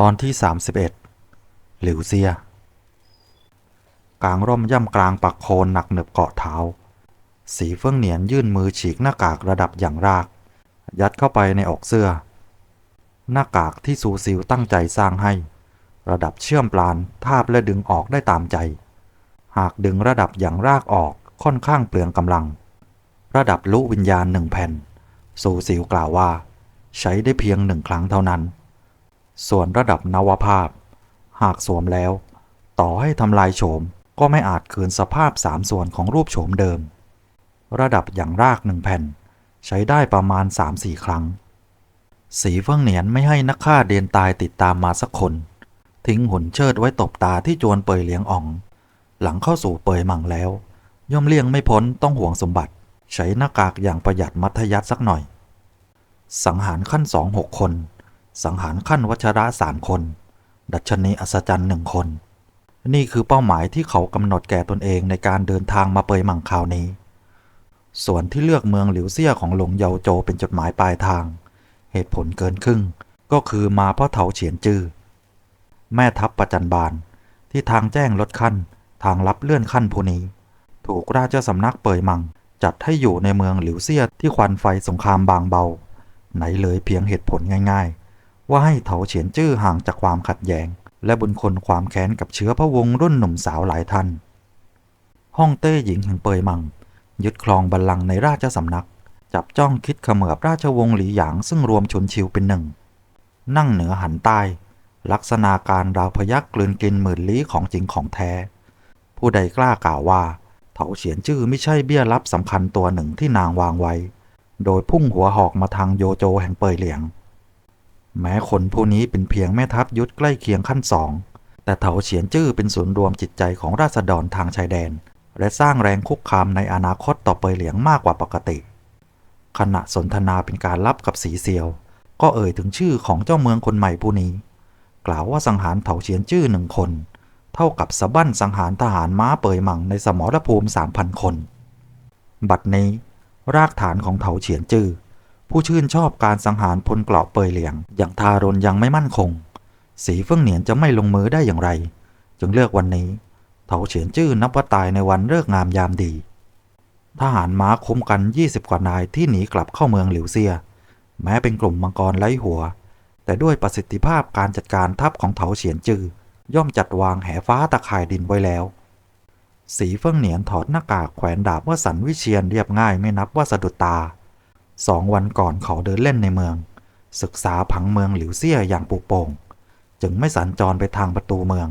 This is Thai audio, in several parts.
ตอนที่ 31 หลิวเซีย กลางร่มย่ำกลางปักโคนหนักเหนึบเกาะเท้า สีเฟื่องเหนียนยื่นมือฉีกหน้ากากระดับอย่างราก ยัดเข้าไปในอกเสื้อ หน้ากากที่ซูซิลตั้งใจสร้างให้ ระดับเชื่อมปลานทาบและดึงออกได้ตามใจ หากดึงระดับอย่างรากออกค่อนข้างเปลืองกำลัง ระดับลุวิญญาณหนึ่งแผ่นซูซิลกล่าวว่า ใช้ได้เพียงหนึ่งครั้งเท่านั้น ส่วนระดับนวภาพ หากสวมแล้ว ต่อให้ทำลายโฉมก็ไม่อาจคืนสภาพสามส่วนของรูปโฉมเดิม ระดับอย่างรากหนึ่งแผ่น ใช้ได้ประมาณ 3-4 ครั้ง สีเฟื่องเหนียนไม่ให้นักฆ่าเดียนตายติดตามมาสักคน ทิ้งหุ่นเชิดไว้ตบตาที่จวนเปยเลี้ยงอ่อง หลังเข้าสู่เปยหมั่งแล้ว ย่อมเลี่ยงไม่พ้นต้องห่วงสมบัติ ใช้หน้ากากอย่างประหยัดมัธยัติสักหน่อย สังหารขั้นสองหกคน สังหารขั้นวัชระสามคน ดัชนีอัศจรรย์หนึ่งคน นี่คือเป้าหมายที่เขากำหนดแก่ตนเองในการเดินทางมาเปยหมั่งคราวนี้ ส่วนที่เลือกเมืองหลิวเซี่ยของหลงเยาโจเป็นจุดหมายปลายทาง เหตุผลเกินครึ่ง ก็คือมาเพราะเถาเฉียนจื้อแม่ทัพประจันบานที่ทางแจ้งลดขั้น ทางลับเลื่อนขั้นผู้นี้ ถูกราชสำนักเปยมัง จัดให้อยู่ในเมืองหลิวเซียที่ควันไฟสงครามบางเบา ไหนเลยเพียงเหตุผลง่าย ๆ ว่าให้เถาเฉียนจื้อห่างจากความขัดแย้ง และบุญคนความแค้นกับเชื้อพระวงศ์รุ่นหนุ่มสาวหลายท่านห้องเต้หญิงแห่งเปยมัง ยึดครองบัลลังก์ในราชสำนัก จับจ้องคิดเขมือบราชวงศ์หลีหยางซึ่งรวมชนชิวเป็นหนึ่ง นั่งเหนือหันใต้ ลักษณะการราวพยักกลืนกินหมื่นลี้ของจริงของแท้ ผู้ใดกล้ากล่าวว่าเถาเฉียนจื้อไม่ใช่เบี้ยรับสำคัญตัวหนึ่งที่นางวางไว้ โดยพุ่งหัวหอกมาทางโยโจแห่งเปยเหลียง แม้คนผู้นี้เป็นเพียงแม่ทัพยุทธใกล้เคียงขั้นสอง แต่เถาเฉียนจื้อเป็นศูนย์รวมจิตใจของราษฎรทางชายแดน และสร้างแรงคุกคามในอนาคตต่อเปยเหลียงมากกว่าปกติ ขณะสนทนาเป็นการลับกับสีเซียว ก็เอ่ยถึงชื่อของเจ้าเมืองคนใหม่ผู้นี้ กล่าวว่าสังหารเถาเฉียนจื้อหนึ่งคน เท่ากับสะบั้นสังหารทหารม้าเปยหมังในสมรภูมิสามพันคน บัดนี้ รากฐานของเถาเฉียนจื้อ ผู้ชื่นชอบการสังหารพลเกราะเปยเหลียง อย่างทารนยังไม่มั่นคง สีเฟื่องเหนียนจะไม่ลงมือได้อย่างไร จึงเลือกวันนี้ เถาเฉียนจื้อนับว่าตายในวันเลิกงามยามดี ทหารม้าคุ้มกัน 20 กว่านายที่หนีกลับเข้าเมืองหลิวเซีย แม้เป็นกลุ่มมังกรไร้หัว แต่ด้วยประสิทธิภาพการจัดการทัพของเถาเฉียนจือย่อมจัดวางแหฟ้าตะข่ายดินไว้แล้วสีเฟื่องเหนียนถอดหน้ากากแขวนดาบว่าสันวิเชียนเรียบง่ายไม่นับว่าสะดุดตา สองวันก่อนเขาเดินเล่นในเมือง ศึกษาผังเมืองหลิวเซี่ยอย่างปุโป่ง จึงไม่สัญจรไปทางประตูเมือง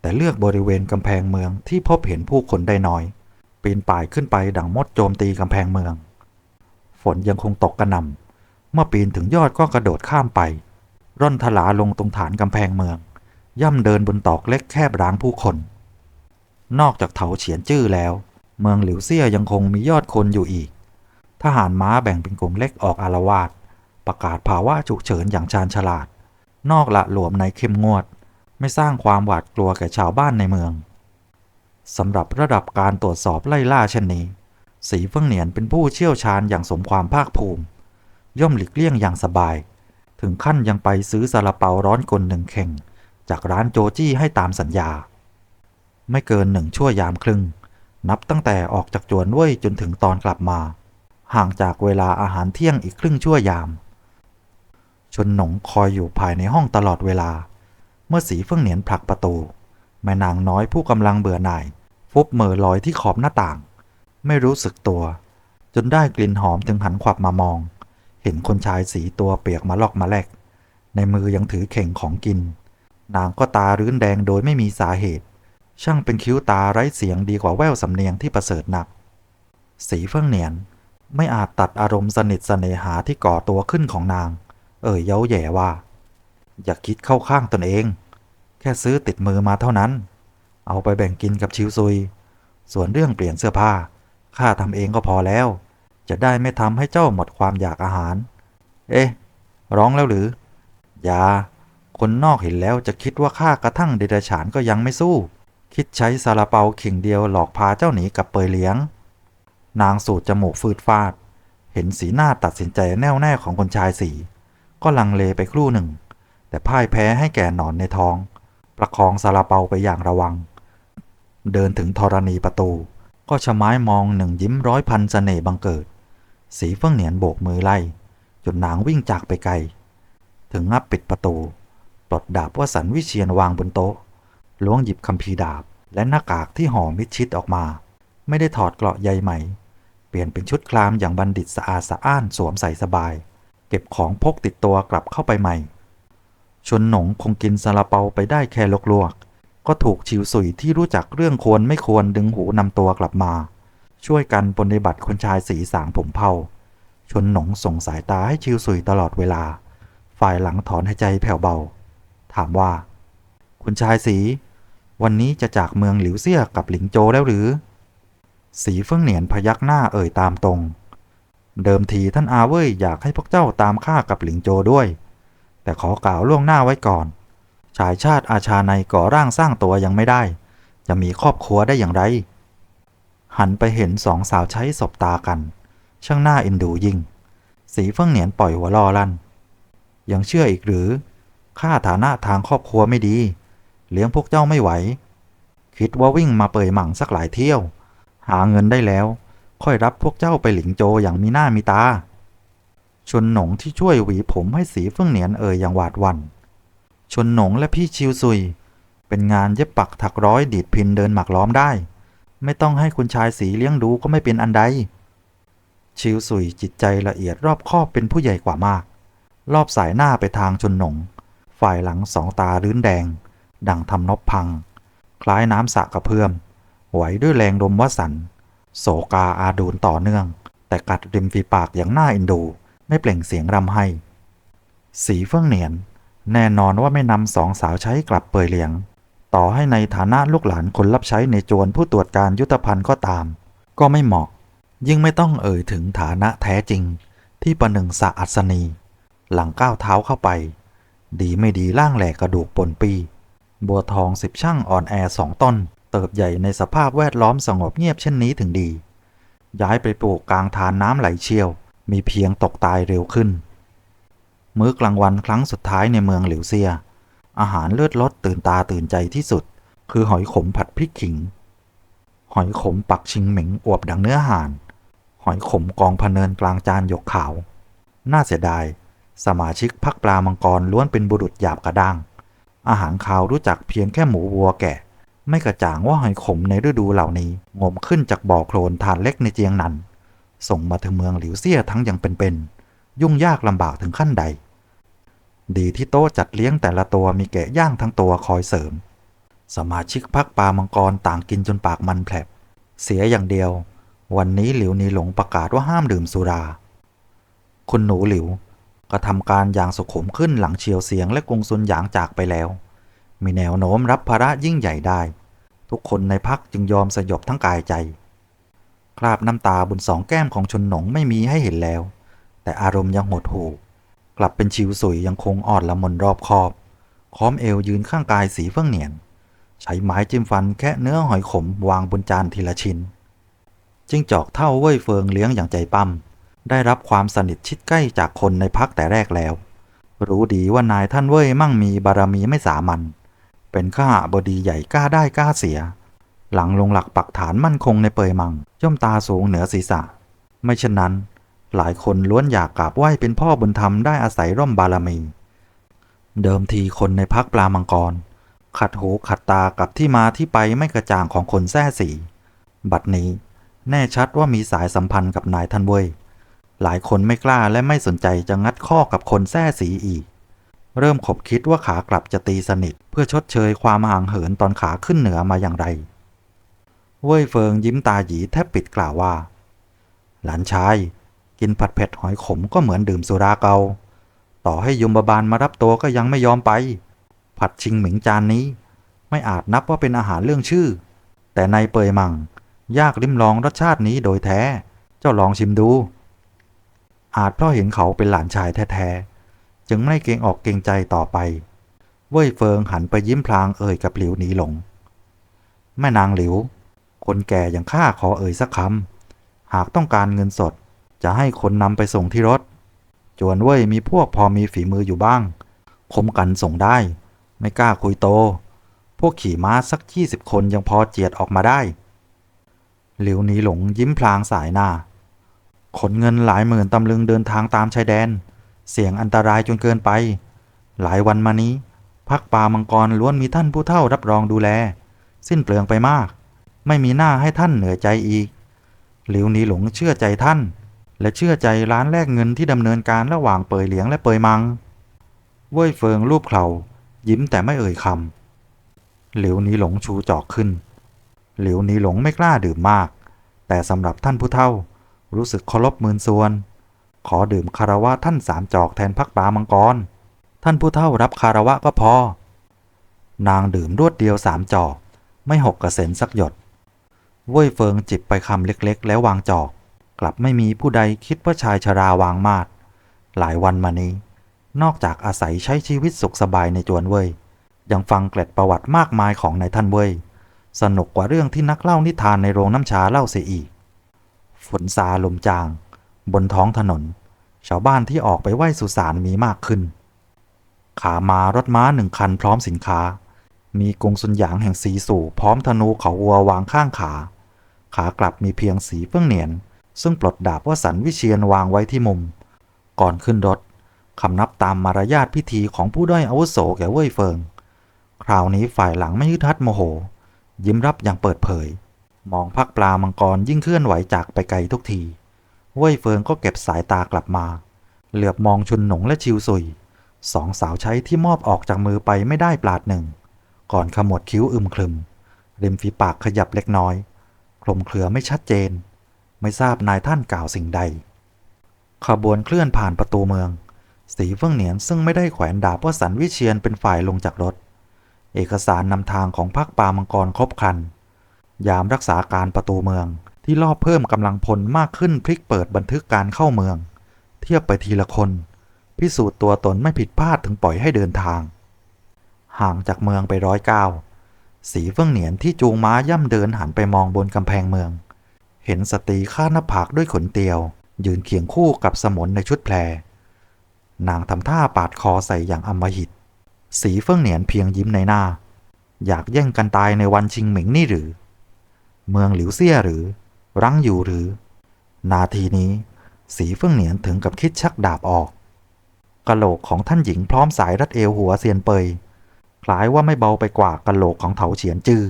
แต่เลือกบริเวณกำแพงเมืองที่พบเห็นผู้คนได้น้อย ปีนป่ายขึ้นไปดังมดโจมตีกำแพงเมือง ฝนยังคงตกกระหน่ำเมื่อปีนถึงยอดก็กระโดดข้ามไป ร่อนทลาลงตรงฐานกำแพงเมือง ย่ำเดินบนตอกเล็กแคบร้างผู้คน นอกจากเถาเฉียนจื้อแล้ว เมืองหลิวเซี่ยยังคงมียอดคนอยู่อีก ทหารม้าแบ่งเป็นกลุ่มเล็กออกอารวาสประกาศภาวะฉุกเฉินอย่างชาญฉลาด นอกละหลวมในเข้มงวด ไม่สร้างความหวาดกลัวแก่ชาวบ้านในเมืองสำหรับระดับการตรวจสอบไล่ล่าเช่นนี้ สีเฟื่องเหนียนเป็นผู้เชี่ยวชาญอย่างสมความภาคภูมิ ย่อมหลีกเลี่ยงอย่างสบาย ถึงขั้นยังไปซื้อซาลาเปาร้อนกลหนึ่งเข่ง จากร้านโจจี้ให้ตามสัญญา ไม่เกินหนึ่งชั่วยามครึ่ง นับตั้งแต่ออกจากจวนเว่ยจนถึงตอนกลับมา ห่างจากเวลาอาหารเที่ยงอีกครึ่งชั่วยาม ชนหนงคอยอยู่ภายในห้องตลอดเวลา เมื่อสีเฟื่องเหนียนผลักประตู แม่นางน้อยผู้กำลังเบื่อหน่าย ฟุบเหมอลอยที่ขอบหน้าต่าง ไม่รู้สึกตัว จนได้กลิ่นหอมจึงหันขวับมามอง เห็นคนชายสีตัวเปียกมาลอกมาแลก ในมือยังถือเข่งของกิน นางก็ตารื้นแดงโดยไม่มีสาเหตุ ช่างเป็นคิ้วตาไร้เสียงดีกว่าแววสำเนียงที่ประเสริฐนัก สีเฟื่องเหนียน ไม่อาจตัดอารมณ์สนิทสเนหาที่ก่อตัวขึ้นของนาง เอ่ยเย้าแย่ว่า อย่าคิดเข้าข้างตนเอง แค่ซื้อติดมือมาเท่านั้น เอาไปแบ่งกินกับชิวซุย ส่วนเรื่องเปลี่ยนเสื้อผ้าข้าทำเองก็พอแล้ว จะได้ไม่ทำให้เจ้าหมดความอยากอาหาร เอ๊ะ ร้องแล้วหรือ อย่า คนนอกเห็นแล้วจะคิดว่าข้ากระทั่งเดรัจฉานก็ยังไม่สู้ คิดใช้ซาลาเปาขิงเดียวหลอกพาเจ้าหนีกับเปยเลี้ยง นางสูดจมูกฟืดฟาด เห็นสีหน้าตัดสินใจแน่วแน่ของคนชายสีก็ลังเลไปครู่หนึ่ง แต่พ่ายแพ้ให้แก่หนอนในท้อง ประคองซาลาเปาไปอย่างระวัง เดินถึงธรณีประตู ก็ชะไม้มองหนึ่งยิ้มร้อยพันเสน่ห์บังเกิด สีเฟื่องเหนียนโบกมือไล่ จนนางวิ่งจากไปไกล ถึงงับปิดประตู ปลดดาบว่าสันวิเชียนวางบนโต๊ะ ล้วงหยิบคัมภีร์ดาบและหน้ากากที่ห่อมิดชิดออกมา ไม่ได้ถอดเกราะใยไหม เปลี่ยนเป็นชุดคลามอย่างบัณฑิตสะอาดสะอ้านสวมใส่สบาย เก็บของพกติดตัวกลับเข้าไปใหม่ ชนหนงคงกินซาลาเปาไปได้แค่ลวกๆก็ถูกชิวสุยที่รู้จักเรื่องควรไม่ควรดึงหูนำตัวกลับมา ช่วยกันปฏิบัติคนชายสีสางผมเผาชนหนงส่งสายตาให้ชิวสุยตลอดเวลา ฝ่ายหลังถอนหายใจแผ่วเบา ถามว่า คุณชายสี วันนี้จะจากเมืองหลิวเซี่ยกับหลิงโจแล้วหรือ สีเฟื่องเหนียนพยักหน้าเอ่ยตามตรง เดิมทีท่านอาเว่ยอยากให้พวกเจ้าตามข้ากับหลิงโจด้วย แต่ขอกล่าวล่วงหน้าไว้ก่อน ชายชาติอาชาในก่อร่างสร้างตัวยังไม่ได้ จะมีครอบครัวได้อย่างไร หันไปเห็นสองสาวใช้ศบตากัน ช่างหน้าเอ็นดูยิ่ง สีเฟื่องเหนียนปล่อยหัวลอลั่น ยังเชื่ออีกหรือข้าฐานะทางครอบครัวไม่ดี เลี้ยงพวกเจ้าไม่ไหว คิดว่าวิ่งมาเปยหมั่งสักหลายเที่ยว หาเงินได้แล้ว ค่อยรับพวกเจ้าไปหลิงโจอย่างมีหน้ามีตา ชนหนงที่ช่วยหวีผมให้สีเฟื่องเหนียนเอ่ยอย่างหวาดหวัน่น ชนหนงและพี่ชิวซุย เป็นงานเย็บปักถักร้อยดีดพินเดินหมักล้อมได้ ไม่ต้องให้คุณชายสีเลี้ยงดูก็ไม่เป็นอันใด ชิวซุยจิตใจละเอียดรอบคอบเป็นผู้ใหญ่กว่ามาก รอบสายหน้าไปทางชนหนง ฝ่ายหลังสองตารื้นแดง ดังทำนบพัง คล้ายน้ำสะกระเพื่อม ไหวด้วยแรงลมวสันโศกาอาดูนต่อเนื่อง แต่กัดริมฝีปากอย่างน่าเอ็นดู ไม่เปล่งเสียงรำให้ สีเฟื่องเหนียน แน่นอนว่าไม่นำสองสาวใช้กลับเปยเหลียง ต่อให้ในฐานะลูกหลานคนรับใช้ในจวนผู้ตรวจการยุทธภัณฑ์ก็ตาม ก็ไม่เหมาะ ยิ่งไม่ต้องเอ่ยถึงฐานะแท้จริง ที่ประหนึ่งสะอัศนี หลังก้าวเท้าเข้าไป ดีไม่ดีล่างแหลกกระดูกปนปี บัวทองสิบช่างอ่อนแอสองต้น เติบใหญ่ในสภาพแวดล้อมสงบเงียบเช่นนี้ถึงดี ย้ายไปปลูกกลางทานน้ำไหลเชี่ยว มีเพียงตกตายเร็วขึ้น มื้อกลางวันครั้งสุดท้ายในเมืองหลิวเซีย อาหารเลือดลดตื่นตาตื่นใจที่สุด คือหอยขมผัดพริกขิง หอยขมปักชิงเหม็งอวบดังเนื้อห่าน หอยขมกองพเนินกลางจานหยกขาว น่าเสียดาย สมาชิกพักปลามังกรล้วนเป็นบุรุษหยาบกระด้างอาหารคาวรู้จักเพียงแค่หมูวัวแก่ ไม่กระจ่างว่าหอยขมในฤดูเหล่านี้ งมขึ้นจากบ่อโคลนทานเล็กในเจียงนันส่งมาถึงเมืองหลิวเซี่ยทั้งยังเป็นๆยุ่งยากลำบากถึงขั้นใด ดีที่โต๊ะจัดเลี้ยงแต่ละตัวมีแกะย่างทั้งตัวคอยเสริม สมาชิกพักปลามังกรต่างกินจนปากมันแผลบเสียอย่างเดียว วันนี้หลิวนีหลงประกาศว่าห้ามดื่มสุรา คุณหนูหลิวกระทำการอย่างสุขุมขึ้นหลังเฉียวเสียงและกงซุนหยางจากไปแล้ว มีแนวโน้มรับภาระยิ่งใหญ่ได้ ทุกคนในพักจึงยอมสยบทั้งกายใจ คราบน้ำตาบนสองแก้มของชนหนงไม่มีให้เห็นแล้ว แต่อารมณ์ยังหดหู่ กลับเป็นชิวสุยยังคงอ่อนละมนรอบคอบ ค้อมเอวยืนข้างกายสีเฟื่องเหนียน ใช้ไม้จิ้มฟันแค่เนื้อหอยขมวางบนจานทีละชิ้นจิ้งจอกเท่าเว่ยเฟิงเลี้ยงอย่างใจปั้มได้รับความสนิทชิดใกล้จากคนในพักแต่แรกแล้ว รู้ดีว่านายท่านเว่ยมั่งมีบารมีไม่สามัญ เป็นข้าบดีใหญ่กล้าได้กล้าเสีย หลังลงหลักปักฐานมั่นคงในเปยมัง ย่อมตาสูงเหนือศีรษะ ไม่เช่นนั้น หลายคนล้วนอยากกราบไหว้เป็นพ่อบุญธรรมได้อาศัยร่มบารมี เดิมทีคนในพักปลามังกร ขัดหูขัดตากับที่มาที่ไปไม่กระจ่างของคนแท้สี บัดนี้แน่ชัดว่ามีสายสัมพันธ์กับนายท่านเว่ยหลายคนไม่กล้าและไม่สนใจจะงัดข้อกับคนแท้สีอีก เริ่มขบคิดว่าขากลับจะตีสนิท เพื่อชดเชยความห่างเหินตอนขาขึ้นเหนือมาอย่างไร เว่ยเฟิงยิ้มตาหยีแทบปิดกล่าวว่า หลานชาย กินผัดเผ็ดหอยขมก็เหมือนดื่มสุราเกา ต่อให้ยมบาลมารับตัวก็ยังไม่ยอมไป ผัดชิงหมิงจานนี้ ไม่อาจนับว่าเป็นอาหารเรื่องชื่อ แต่ในเปยมังยากลิ้มลองรสชาตินี้โดยแท้ เจ้าลองชิมดู อาจเพราะเห็นเขาเป็นหลานชายแท้ๆ จึงไม่เกรงออกเกรงใจต่อไป เว่ยเฟิงหันไปยิ้มพลางเอ่ยกับหลิวหนีหลง แม่นางหลิว คนแก่อย่างข้าขอเอ่ยสักคำ หากต้องการเงินสด จะให้คนนำไปส่งที่รถ จวนเว่ยมีพวกพอมีฝีมืออยู่บ้าง คมกันส่งได้ ไม่กล้าคุยโต พวกขี่ม้าสักยี่สิบคนยังพอเจียดออกมาได้ หลิวหนีหลงยิ้มพลางสายหน้าขนเงินหลายหมื่นตำลึงเดินทางตามชายแดน เสี่ยงอันตรายจนเกินไป หลายวันมานี้ พักป่ามังกรล้วนมีท่านผู้เฒ่ารับรองดูแล สิ้นเปลืองไปมาก ไม่มีหน้าให้ท่านเหนื่อยใจอีก หลิวหนีหลงเชื่อใจท่าน และเชื่อใจร้านแลกเงินที่ดำเนินการระหว่างเปยเหลียงและเปยมัง เว่ยเฟิงรูปเข่า ยิ้มแต่ไม่เอ่ยคำหลิวหนีหลงชูจอกขึ้น หลิวหนีหลงไม่กล้าดื่มมาก แต่สำหรับท่านผู้เฒ่า รู้สึกเคารพมืนส่วน ขอดื่มคารวะท่านสามจอกแทนพักปลามังกร ท่านผู้เฒ่ารับคารวะก็พอ นางดื่มรวดเดียวสามจอก ไม่หกกระเซ็นสักหยดเว่ยเฟิงจิบไปคำเล็กๆ แล้ววางจอก กลับไม่มีผู้ใดคิดว่าชายชราวางมาดหลายวันมานี้ นอกจากอาศัยใช้ชีวิตสุขสบายในจวนเว่ยยังฟังเกล็ดประวัติมากมายของนายท่านเว่ยสนุกกว่าเรื่องที่นักเล่านิทานในโรงน้ำชาเล่าเสียอีก ฝนซาลมจาง บนท้องถนน ชาวบ้านที่ออกไปไหว้สุสานมีมากขึ้น ขามารถม้าหนึ่งคันพร้อมสินค้า มีกงสุนหยางแห่งสีสู่พร้อมธนูเขาวัววางข้างขา ขากลับมีเพียงสีเฟื่องเหนียน ซึ่งปลดดาบวสันต์วิเชียนวางไว้ที่มุม ก่อนขึ้นรถคำนับตามมารยาทพิธีของผู้ด้อยอาวุโสแก่เว่ยเฟิง คราวนี้ฝ่ายหลังไม่ยึดทัดโมโห ยิ้มรับอย่างเปิดเผย มองพักปลามังกรยิ่งเคลื่อนไหวจากไปไกลทุกที เว่ยเฟิงก็เก็บสายตากลับมา เหลือบมองชุนหนงและชิวซุยสองสาวใช้ที่มอบออกจากมือไปไม่ได้ปลาดหนึ่ง ก่อนขมวดคิ้วอึมครึม ริมฝีปากขยับเล็กน้อยคลุมเครือไม่ชัดเจน ไม่ทราบนายท่านกล่าวสิ่งใด ขบวนเคลื่อนผ่านประตูเมือง สีเฟื่องเหนียนซึ่งไม่ได้แขวนดาบวสันวิเชียนเป็นฝ่ายลงจากรถ เอกสารนำทางของพักปามังกรครบครัน ยามรักษาการประตูเมือง ที่รอบเพิ่มกำลังพลมากขึ้นพลิกเปิดบันทึกการเข้าเมือง เทียบไปทีละคน พิสูจน์ตัวตนไม่ผิดพลาดถึงปล่อยให้เดินทาง ห่างจากเมืองไปร้อยเก้าสีเฟื่องเหนียนที่จูงม้าย่ำเดินหันไปมองบนกำแพงเมือง เห็นสตรีคาหน้าผากด้วยขนเตียว ยืนเคียงคู่กับสมนในชุดแพร นางทำท่าปาดคอใส่อย่างอำมหิต สีเฟื่องเหนียนเพียงยิ้มในหน้า อยากแย่งกันตายในวันชิงหมิงนี่หรือ เมืองหลิวเซี่ยหรือ รั้งอยู่หรือ นาทีนี้ สีเฟื่องเหนียนถึงกับคิดชักดาบออกกะโหลกของท่านหญิงพร้อมสายรัดเอวหัวเซียนเปย คล้ายว่าไม่เบาไปกว่ากะโหลกของเถาเฉียนจื้อ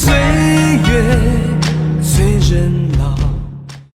岁月